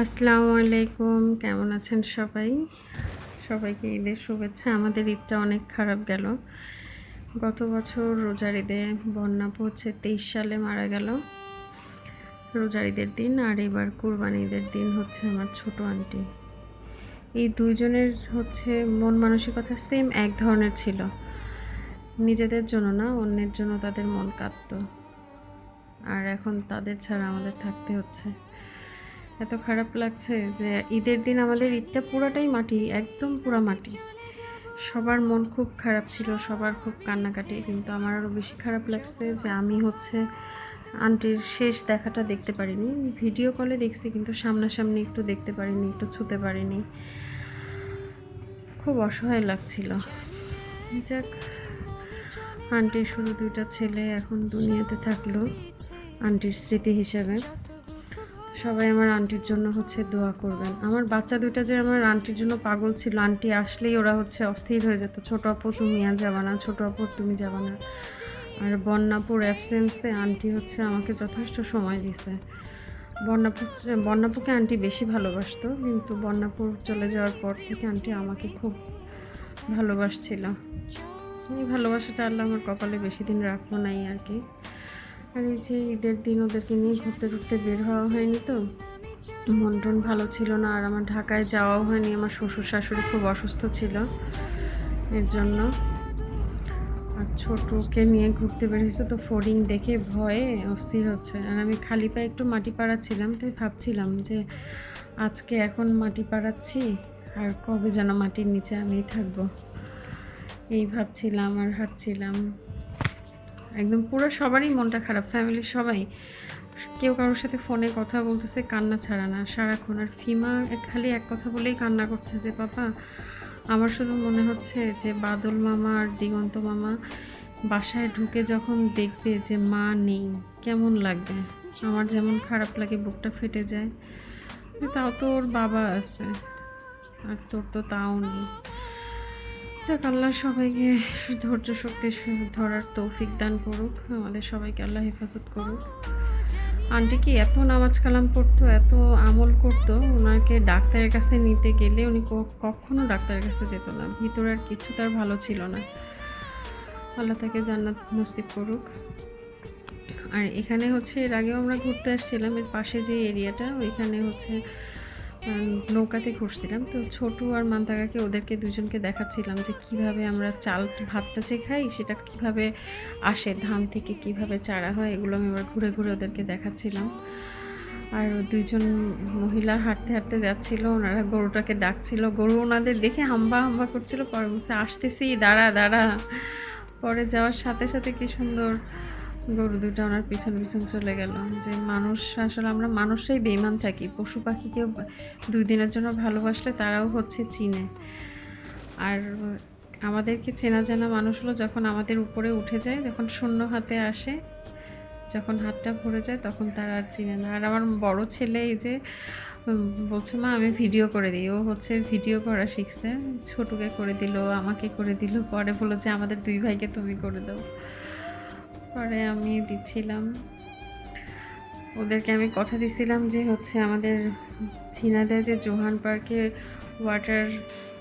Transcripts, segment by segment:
আসসালামু আলাইকুম। কেমন আছেন সবাই? সবাইকে ঈদের শুভেচ্ছা। আমাদের ঈদটা অনেক খারাপ গেল। গত বছর রোজার ঈদে বন্যা পড়ছে তেইশ সালে মারা গেল। রোজার ঈদের দিন আর এবার কুরবানি ঈদের দিন হচ্ছে আমার ছোট আন্টি। এই দুইজনের হচ্ছে মন মানসিকতা সেম এক ধরনের ছিল। নিজেদের জন্য না, অন্যের জন্য তাদের মন কাঁদত আর এখন তাদের ছাড়া আমাদের থাকতে হচ্ছে। এত খারাপ লাগছে যে ঈদের দিন আমাদের ঈদটা পুরোটাই মাটি, একদম পুরো মাটি। সবার মন খুব খারাপ ছিল, সবার খুব কান্নাকাটি, কিন্তু আমার আরও বেশি খারাপ লাগছে যে আমি হচ্ছে আন্টির শেষ দেখাটা দেখতে পারিনি। ভিডিও কলে দেখছি, কিন্তু সামনাসামনি একটু দেখতে পারিনি, একটু ছুতে পারিনি। খুব অসহায় লাগছিল। যাক আন্টির শুধু দুইটা ছেলে এখন দুনিয়াতে থাকল, আন্টির স্মৃতি হিসেবে। সবাই আমার আন্টির জন্য হচ্ছে দোয়া করবেন। আমার বাচ্চা দুইটা যে আমার আন্টির জন্য পাগল ছিল আন্টি আসলেই ওরা হচ্ছে অস্থির হয়ে যেত। ছোটো আপু, তুমি আর যাবা না, ছোটো আপু তুমি যাবা না। আর বন্যাপুর অ্যাবসেন্সে আন্টি হচ্ছে আমাকে যথেষ্ট সময় দিছে। বন্যাপুর বন্যাপুকে আন্টি বেশি ভালোবাসতো, কিন্তু বন্যাপুর চলে যাওয়ার পর থেকে আন্টি আমাকে খুব ভালোবাসছিল। এই ভালোবাসাটা আল্লাহ আমার কপালে বেশি দিন রাখব নাই আর কি। আর এই যে ঈদের দিন ওদেরকে নিয়ে ঘুরতে ঘুরতে বের হওয়া হয়নি তো। মন টন ভালো ছিল না আর আমার ঢাকায় যাওয়াও হয়নি। আমার শ্বশুর শাশুড়ি খুব অসুস্থ ছিল এর জন্য। আর ছোটোকে নিয়ে ঘুরতে বেরিয়েছে তো ফোরিং দেখে ভয়ে অস্থির হচ্ছে। আর আমি খালি পায়ে একটু মাটি পাড়াচ্ছিলাম তাই ভাবছিলাম যে আজকে এখন মাটি পাড়াচ্ছি, আর কবে যেন মাটির নিচে আমি থাকব। এই ভাবছিলাম আর হাঁটছিলাম। একদম পুরো সবারই মনটা খারাপ ফ্যামিলির সবাই। কেউ কারোর সাথে ফোনে কথা বলতেছে, কান্না ছাড়া না, সারাক্ষণ। আর ফিমা খালি এক কথা বলেই কান্না করছে যে, পাপা, আমার শুধু মনে হচ্ছে যে, বাদল মামা আর দিগন্ত মামা বাসায় ঢুকে যখন দেখবে যে, মা নেই, কেমন লাগবে? আমার যেমন খারাপ লাগে, বুকটা ফেটে যায়। তাও তো ওর বাবা আছে, আর তোর তো তাও নেই। যাক, আল্লাহ সবাইকে ধৈর্য শক্তি, ধরার তৌফিক দান করুক। আমাদের সবাইকে আল্লাহ হেফাজত করুক। আন্টি কি এত নামাজ কালাম পড়তো, এত আমল করতো? ওনাকে ডাক্তারের কাছে নিতে গেলে উনি কখনো ডাক্তারের কাছে যেত না। ভিতরে আর কিছু তার ভালো ছিল না। আল্লাহ তাকে জান্নাত নসিব করুক। আর এখানে হচ্ছে, এর আগেও আমরা ঘুরতে আসছিলাম, এর পাশে যে এরিয়াটা ওইখানে হচ্ছে নৌকাতে ঘুরছিলাম। তো ছোটু আর মান্তাকাকে ওদেরকে দুজনকে দেখাচ্ছিলাম যে কীভাবে আমরা চাল ভাতটা যে খাই, সেটা কীভাবে আসে, ধান থেকে কীভাবে চারা হয়, এগুলো আমি এবার ঘুরে ঘুরে ওদেরকে দেখাচ্ছিলাম। আর দুইজন মহিলা হাঁটতে হাঁটতে যাচ্ছিল, ওনারা গরুটাকে ডাকছিল। গরু ওনাদের দেখে হাম্বা হাম্বা করছিল, পরে বলছে, আসতেছি, দাঁড়া দাঁড়া। পরে যাওয়ার সাথে সাথে কি সুন্দর গরু দুটো ওনার পিছন পিছন চলে গেল। যে মানুষ, আসলে আমরা মানুষরাই বেইমান থাকি। পশু পাখিকেও দুই দিনের জন্য ভালোবাসলে তারাও হচ্ছে চিনে। আর আমাদেরকে চেনা জানা মানুষ হলো যখন আমাদের উপরে উঠে যায়, যখন শূন্য হাতে আসে, যখন হাতটা ভরে যায়, তখন তারা আর চিনে না। আর আমার বড় ছেলে এই যে বলছে, মা, আমি ভিডিও করে দিই। ও হচ্ছে ভিডিও করা শিখছে। ছোটকে করে দিল, আমাকে করে দিল, পরে বলো যে, আমাদের দুই ভাইকে তুমি করে দাও। পরে আমি দিচ্ছিলাম। ওদেরকে আমি কথা দিছিলাম যে হচ্ছে আমাদের চীনাদের যে জোহান পার্কে ওয়াটার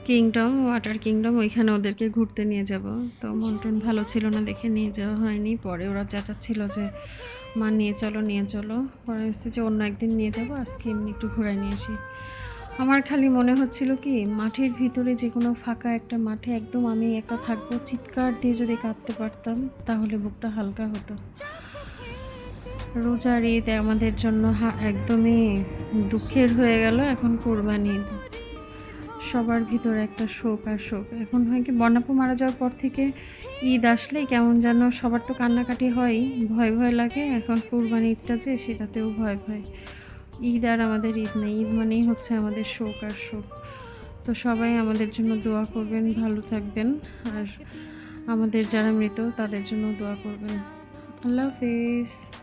কিংডম ওয়াটার কিংডম ওইখানে ওদেরকে ঘুরতে নিয়ে যাব। তো মন টন ভালো ছিল না দেখে নিয়ে যাওয়া হয়নি। পরে ওরা চেঁচাচ্ছিল যে মা নিয়ে চলো নিয়ে চলো। পরে হচ্ছে যে অন্য একদিন নিয়ে যাব আজকে এমনি একটু ঘুরাই নিয়ে আসি। আমার খালি মনে হচ্ছিল কি, মাঠের ভিতরে যে কোনো ফাঁকা একটা মাঠে একদম আমি একা থাকব, চিৎকার দিয়ে যদি কাঁদতে পারতাম, তাহলে বুকটা হালকা হতো। রোজার ঈদ আমাদের জন্য একদমই দুঃখের হয়ে গেল, এখন কোরবানি ঈদ। সবার ভিতরে একটা শোক আর শোক। এখন হয় কি বন্যাপু মারা যাওয়ার পর থেকে ঈদ আসলে কেমন যেন সবার তো কান্নাকাটি হয় ভয় ভয় লাগে, এখন কোরবানি ঈদটা যে সেটাতেও ভয় ভয়। ঈদ আর আমাদের ঈদ নেই, ঈদ মানেই হচ্ছে আমাদের শোক আর শোক। তো সবাই আমাদের জন্য দোয়া করবেন, ভালো থাকবেন। আর আমাদের যারা মৃত, তাদের জন্য দোয়া করবেন। আল্লাহ হাফিজ।